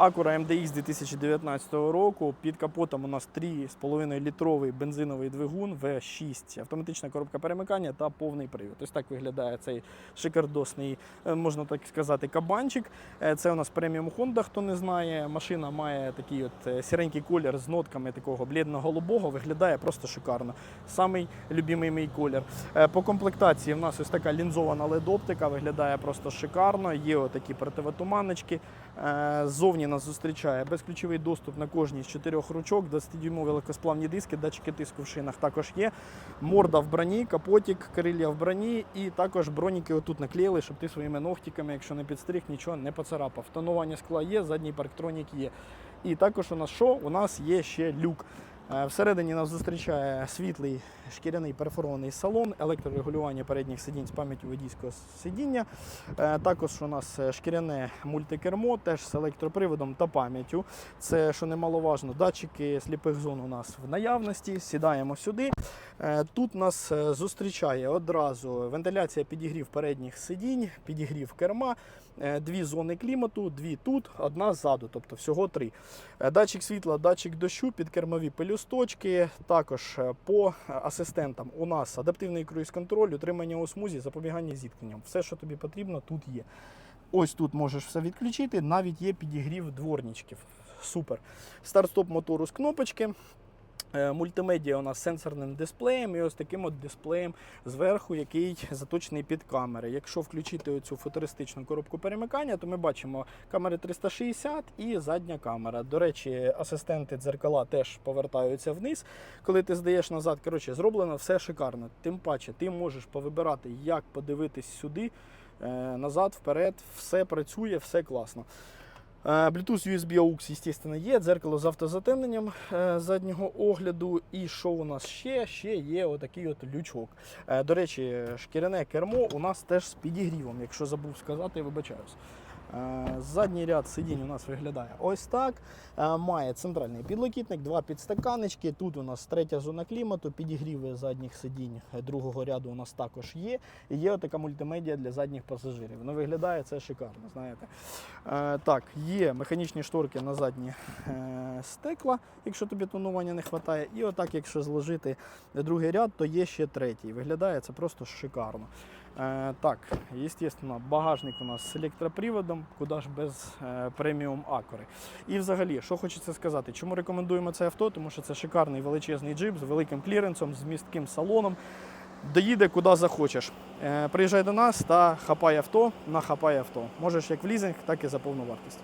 Acura MDX 2019 року. Під капотом у нас 3,5 літровий бензиновий двигун V6, автоматична коробка перемикання та повний привід. Ось так виглядає цей шикардосний, е, можна так сказати, кабанчик. Е, Це у нас преміум Honda, хто не знає. Машина має такий от е, сіренький колір з нотками такого блідно-голубого. Виглядає просто шикарно. Самий любимий мій колір. По комплектації в нас ось така лінзована LED-оптика, виглядає просто шикарно. Є отакі противотуманнички. Е, Ззовні нас зустрічає безключовий доступ на кожній з чотирьох ручок, 20-дюймові легкосплавні диски, датчики тиску в шинах також є. Морда в броні, капотик, крилля в броні і також броніки отут наклеїли, щоб ти своїми ногтиками, якщо не підстриг, нічого не поцарапав. Тонування скла є, задній парктронік є. І також у нас що? У нас є ще люк. Е, Всередині нас зустрічає світлий шкіряний перфорований салон, електрорегулювання передніх сидінь з пам'яттю водійського сидіння. Е, Також у нас е, шкіряне мультикермо, теж з електроприводом та пам'яттю. Це, що немаловажно, датчики сліпих зон у нас в наявності. Сідаємо сюди. Тут нас зустрічає одразу вентиляція підігрів передніх сидінь, підігрів керма, дві зони клімату, дві тут, одна ззаду, тобто всього три. Датчик світла, датчик дощу, підкермові пелюсточки. Також е, по асистентам у нас адаптивний круїз-контроль, утримання у смузі, запобігання зіткненням. Все, що тобі потрібно, тут є. Ось тут можеш все відключити, навіть є підігрів дворничків. Супер. Старт-стоп мотору з кнопочки. Е, Мультимедіа у нас сенсорним дисплеєм і ось таким от дисплеєм зверху, який заточений під камери. Якщо включити оцю футуристичну коробку перемикання, то ми бачимо камери 360 і задня камера. До речі, асистенти дзеркала теж повертаються вниз. Коли ти здаєш назад, коротше, зроблено все шикарно. Тим паче, ти можеш повибирати, як подивитись сюди, е, назад, вперед, все працює, все класно. Е, Bluetooth USB AUX, звісно, є, дзеркало з автозатемненням е, заднього огляду. І що у нас ще? Ще є отакий от лючок. Е, До речі, шкіряне кермо у нас теж з підігрівом, якщо забув сказати, вибачаюсь. Е, Задній ряд сидінь у нас виглядає ось так. Е, Має центральний підлокітник, два підстаканечки. Тут у нас третя зона клімату, підігріви задніх сидінь другого ряду у нас також є. І є така мультимедіа для задніх пасажирів. Ну, виглядає це шикарно, знаєте. Е, Так, є механічні шторки на задні стекла, якщо тобі тонування не вистачає. І отак, якщо зложити другий ряд, то є ще третій. Виглядає це просто шикарно. Е, Так, звісно, багажник у нас з електроприводом, куди ж без е, преміум акори. І взагалі, що хочеться сказати, чому рекомендуємо це авто? Тому що це шикарний величезний джип з великим кліренсом, з містким салоном. Доїде куди захочеш. Е, Приїжджай до нас та хапай авто, нахапай авто. Можеш як в лізинг, так і за повну вартість.